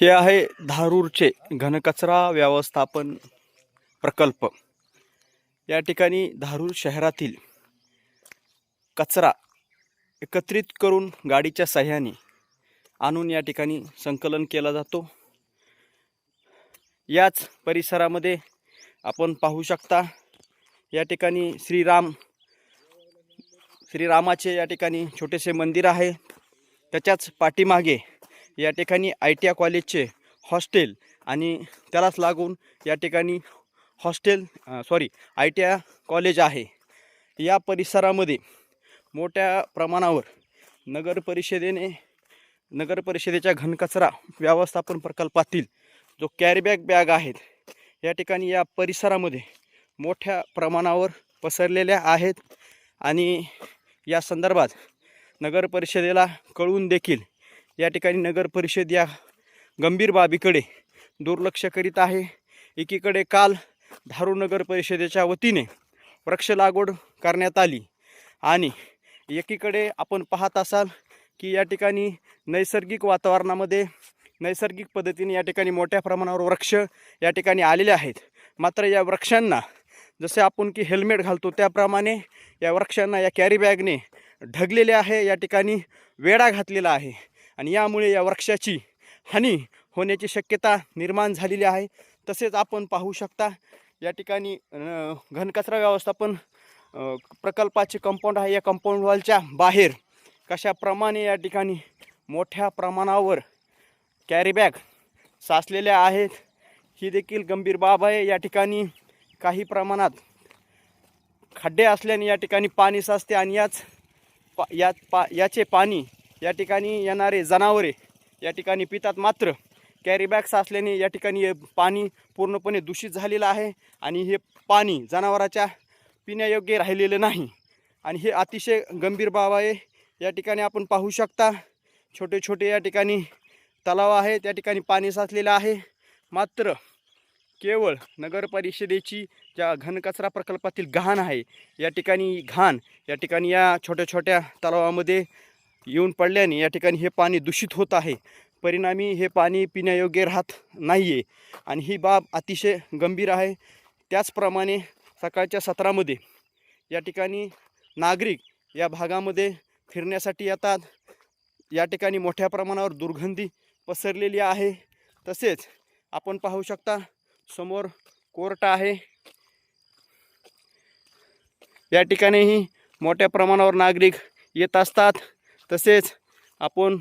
हे आहे धारूरचे घनकचरा व्यवस्थापन प्रकल्प. या ठिकाणी धारूर शहरातील कचरा एकत्रित करून गाडीच्या सहाय्याने आणून या ठिकाणी संकलन केला जातो. याच परिसरामध्ये आपण पाहू शकता या ठिकाणी श्रीराम श्रीरामाचे या ठिकाणी छोटेसे मंदिर आहे. त्याच्याच पाठीमागे या ठिकाणी आय टी आय कॉलेजचे हॉस्टेल आणि त्यालाच लागून या ठिकाणी hostel sorry I T I college आहे. या परिसरामध्ये मोठ्या प्रमाणावर नगर परिषदेने नगर परिषदेच्या घनकचरा व्यवस्थापन प्रकल्पातील जो कॅरीबॅग बॅग आहेत या ठिकाणी या परिसरामध्ये मोठ्या प्रमाणावर पसरलेल्या आहेत आणि या संदर्भात नगर परिषदेला कळवून देखील या ठिकाणी नगर परिषद या गंभीर बाबीकडे दुर्लक्ष करीत आहे. एकीकडे काल धारू नगर परिषदेच्या वतीने वृक्ष लागवड करण्यात आली आणि एकीकडे आपण पाहत असाल की या ठिकाणी नैसर्गिक वातावरणामध्ये नैसर्गिक पद्धतीने या ठिकाणी मोठ्या प्रमाणावर वृक्ष या ठिकाणी आलेले आहेत. मात्र या वृक्षांना जसे आपण की हेल्मेट घालतो त्याप्रमाणे या वृक्षांना या कॅरी बॅगने ढगलेले आहे. या ठिकाणी वेढा घातलेला आहे. आणि यामुळे या वृक्षाची हानी होण्याची शक्यता निर्माण झालेली आहे. तसेच आपण पाहू शकता या ठिकाणी घनकचरा व्यवस्थापन प्रकल्पाचे कंपाऊंड आहे. या कंपाऊंड वॉलच्या बाहेर कशाप्रमाणे या ठिकाणी मोठ्या प्रमाणावर कॅरीबॅग साचलेल्या आहेत ही देखील गंभीर बाब आहे. या ठिकाणी काही प्रमाणात खड्डे असल्याने या ठिकाणी पाणी साचते आणि याच पा यात पा याचे पाणी या ठिकाणी येणारे जनावरे या ठिकाणी पितात मात्र. कॅरीबॅग असल्याने या ठिकाणी पाणी पूर्णपणे दूषित झालेलं आहे आणि हे पाणी जनावराच्या पिण्यायोग्य राहिलेलं नाही. आणि हे अतिशय गंभीर बाब आहे. या ठिकाणी आपण पाहू शकता छोटे छोटे या ठिकाणी तलाव आहे त्या ठिकाणी पाणी साचलेलं आहे. मात्र केवळ नगर परिषदेची ज्या घनकचरा प्रकल्पातील घाण आहे या ठिकाणी घाण या ठिकाणी या छोट्या छोट्या तलावामध्ये येऊन पडल्याने या ठिकाणी हे पाणी दूषित होत आहे. परिणामी हे पाणी पिण्यायोग्य राहत नाही आहे आणि ही बाब अतिशय गंभीर आहे. त्याचप्रमाणे सकाळच्या सत्रामध्ये या ठिकाणी नागरिक या भागामध्ये फिरण्यासाठी येतात. या ठिकाणी मोठ्या प्रमाणावर दुर्गंधी पसरलेली आहे. तसेच आपण पाहू शकता समोर कोर्ट आहे. या ठिकाणीही मोठ्या प्रमाणावर नागरिक येत असतात. तसेच आपण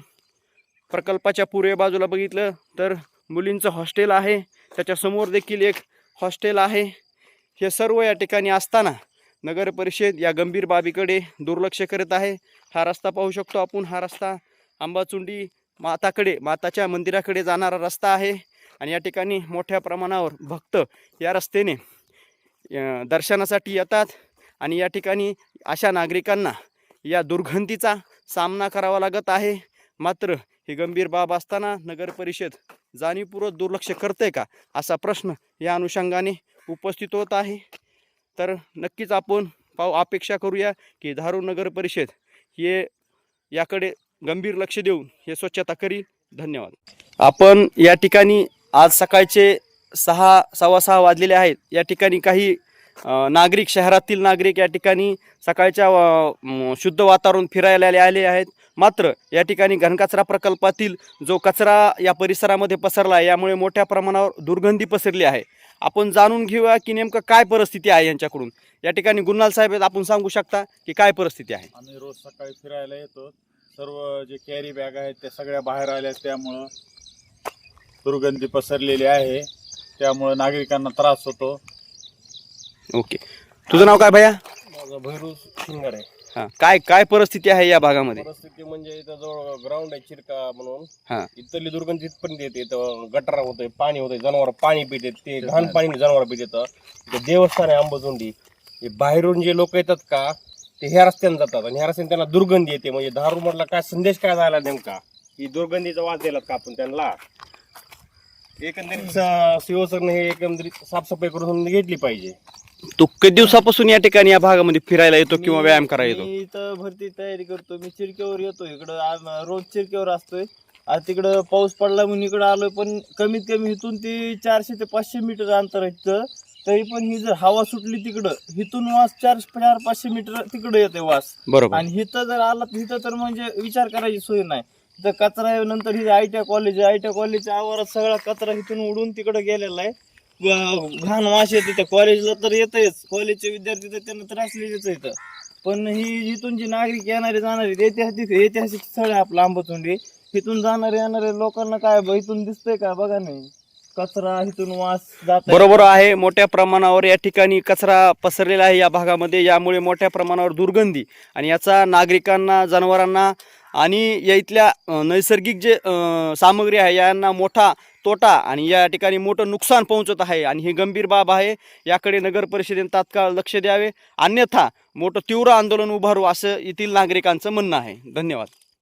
प्रकल्पाच्या पूर्व बाजूला बघितलं तर मुलींचं हॉस्टेल आहे. त्याच्यासमोर देखील एक हॉस्टेल आहे. हे सर्व या ठिकाणी असताना नगर परिषद या गंभीर बाबीकडे दुर्लक्ष करत आहे. हा रस्ता पाहू शकतो आपण. हा रस्ता आंबाचुंडी माताकडे माताच्या मंदिराकडे जाणारा रस्ता आहे. आणि या ठिकाणी मोठ्या प्रमाणावर भक्त या रस्त्याने दर्शनासाठी येतात. आणि या ठिकाणी अशा नागरिकांना या दुर्गंधीचा सामना करावा लागत आहे. मात्र ही गंभीर बाब असताना नगर परिषद जाणीवपूर्वक दुर्लक्ष करते का? असा प्रश्न या अनुषंगाने उपस्थित होत आहे. तर नक्कीच आपण पाहू अपेक्षा करूया की धारू नगर परिषद हे याकडे गंभीर लक्ष देऊन हे स्वच्छता करील. धन्यवाद. आपण या ठिकाणी आज सकाळचे सहा सव्वा सहा वाजलेले आहेत. या ठिकाणी काही नागरिक शहरातील नागरिक या ठिकाणी सकाळच्या शुद्ध वातावरण फिरायला आले- आले आहेत. मात्र या ठिकाणी घनकचरा प्रकल्पातील जो कचरा या परिसरामध्ये पसरला आहे यामुळे मोठ्या प्रमाणावर दुर्गंधी पसरली आहे. आपण जाणून घेऊया की नेमकं काय परिस्थिती आहे यांच्याकडून. या ठिकाणी गुन्हाल साहेब आहेत. आपण सांगू शकता की काय परिस्थिती आहे. आम्ही रोज सकाळी फिरायला येतो. सर्व जे कॅरी बॅग आहेत त्या सगळ्या बाहेर आल्या त्यामुळं दुर्गंधी पसरलेली आहे. त्यामुळं नागरिकांना त्रास होतो. ओके. तुझं नाव काय भैया? माझा भैरू सिंगर आहे हां. काय काय परिस्थिती आहे या भागामध्ये? परिस्थिती म्हणजे इथं जवळ ग्राउंड आहे चिरका म्हणून. हां. इथली दुर्गंधी इथपर्यंत येते इथं गटार होतंय पाणी होतंय जनावर पाणी पिते ते घाण पाणी जनावर पिते इथं देवस्थान आहे अंबाजोंडी हे बाहेरून जे लोक येतात का ते ह्या रस्त्याने जातात आणि ह्या रस्त्याने त्यांना दुर्गंधी येते. म्हणजे दारू म्हटलं काय संदेश काय झाला नेमका? ही दुर्गंधीचा वास दिलात का आपण त्यांना? एकंदरीत शिवसेने हे एकंदरीत साफसफाई करून घेतली पाहिजे. तू किती दिवसापासून या ठिकाणी या भागामध्ये फिरायला येतो किंवा व्यायाम करायला येतो? मी इथं भरती तयारी करतो. मी चिरक्यावर येतो इकडं. आम- रोज चिरक्यावर असतोय. आता तिकडं पाऊस पडला म्हणून इकडं आलोय पण कमीत कमी इथून ते चारशे ते पाचशे मीटर अंतर आहे इथं. तरी पण ही जर हवा सुटली तिकडं इथून वास चार चार पाचशे मीटर तिकडं येते वास. बरोबर. आणि इथं जर आला तर इथं तर म्हणजे विचार करायची सोय नाही. इथं कचरा आहे नंतर ही आय टी कॉलेज आहे. आय टी कॉलेजच्या आवारात सगळा कचरा इथून उडून तिकडे गेलेला आहे. घाण वास येते त्या कॉलेजला तर येतच कॉलेजचे विद्यार्थी तर त्यांना त्रासलेलेच इथं पण ही इथून जी नागरिक येणारे जाणारे ऐतिहासिक ऐतिहासिक स्थळ आहे आपलं आंबचुंडी. इथून जाणारे येणारे लोकांना काय इथून दिसतंय का? बघा नाही कचरा इथून वास जात बरोबर आहे. मोठ्या प्रमाणावर या ठिकाणी कचरा पसरलेला आहे या भागामध्ये. यामुळे मोठ्या प्रमाणावर दुर्गंधी आणि याचा नागरिकांना जनावरांना आणि या इथल्या नैसर्गिक जे सामग्री आहे यांना मोठा तोटा आणि या ठिकाणी मोठं नुकसान पोहोचत आहे. आणि ही गंभीर बाब आहे. याकडे नगर परिषदेने तात्काळ लक्ष द्यावे. अन्यथा मोठं तीव्र आंदोलन उभारू असं येथील नागरिकांचं म्हणणं आहे. धन्यवाद.